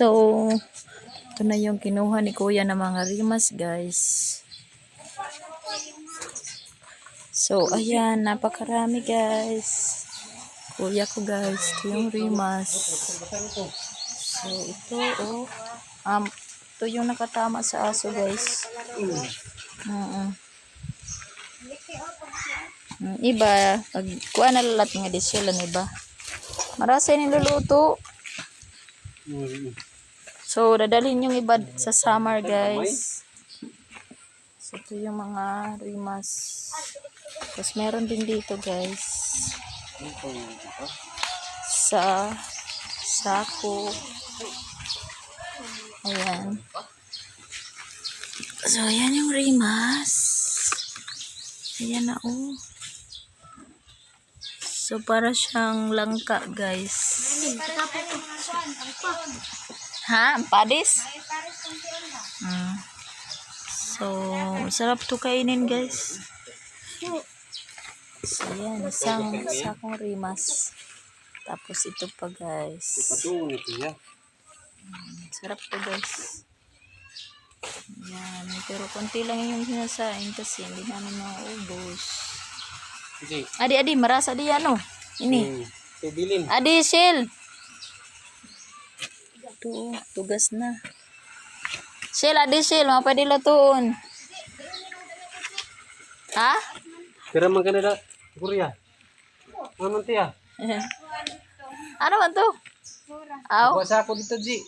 So, ito na yung kinuha ni kuya ng mga rimas, guys. So, ayan, napakarami, guys. Kuya ko, guys. Ito yung rimas. So, ito, oh. Um, ito yung nakatama sa aso, guys. Mm, iba, pag kuha na lalat nga di sila iba. Marasay niluluto. Mm. So, dadalhin yung iba sa summer, guys. So, ito yung mga rimas. Tapos, meron din dito, guys. Sa sako. Ayan. So, ayan yung rimas. Ayan na, oh. So, para siyang langka, guys. Ha? Ang padis? Mm. So, sarap to kainin, guys. So, yan. Isang sakong rimas. Tapos, ito pa, guys. Kuya. Sarap to, guys. Yan. Pero konti lang yung sinasain kasi hindi namin maubos. Sige. Adi, adi. Marasa di ano. Ini. Mm. Tubilin. Adi, Shell. Ito, tugas na. Shell, adi, Shell. Mga pwede lutuon. Ha? Kira man kanila. Kuya. Ano tiya? ano man to? Aw, Kuha ako dito, Ji.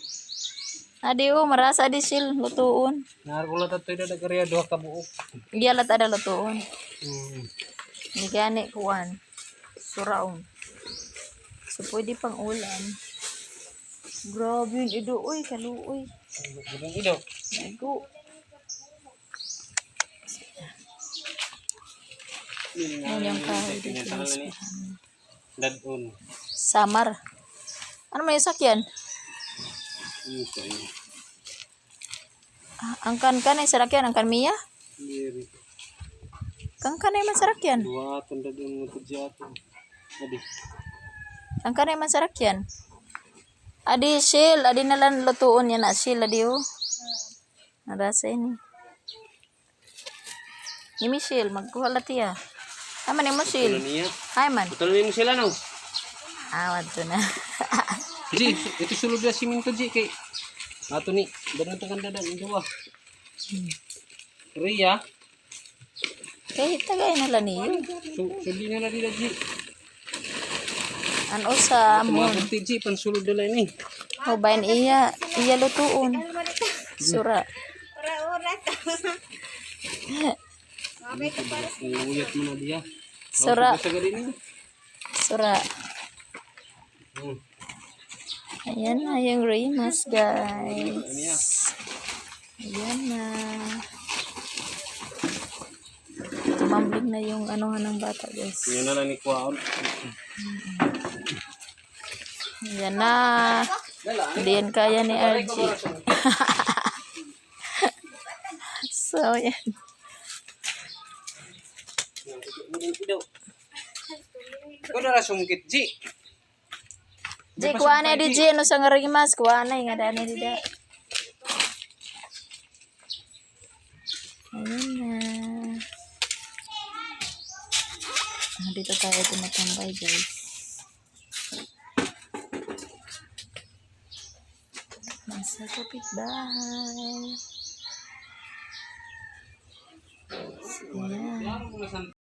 adi, oh, marasa, adi, Shell. Lutuon. Naharkulat at ito na karya duha ka buok. Iyalat ada lutuon. Mm. Hindi gani kuan. Suraon. So, pwede pang ulam. Grabe yun, ido. Uy, kaluoy. Gudong ido. Nago. Yan yung kahoy dito. Samar. Ano may sakyan? Yun. Ah, ang kan-kan ay sarakyan. Ang kan Mia? Diri. Kang kan ay man sarakyan. Dua tanda dun mo ato. Adi. Ang kan ay man sarakyan. Adi, Shil. Adi na lang lutuon yan na. Shil, adi oh. Narasa ini. Ni Michelle, magkuha lati ah. Ay man niya. Ay man. Tulo mo sila no. Awad to na. Ji, ito sulod na siminto Ji kay ato ni dadan to kanda dan duwa. Ria, Kahit tagay na lang niyo. su sudi na na dila Ji. Ano sa Mga amon. bukti Ji pan sulod dala ni. O bayan iya. Iya lutuon. Sura. Uyat mo na diya. Sura. Sura. Hmm. Ayan na yung Reymas, guys. Ayan na. Tumambling na yung anuhan ng bata, guys. Yan na lang ni kuwaon. Yan na. Diyan kaya ni RG. so, yan. Kau dah G. G, kuha na di Ji, no sang Kuha na yang ada di da. Ayan na. Ah, dito tayo tumatambay, guys. Nasa kapitbahay. Ayan.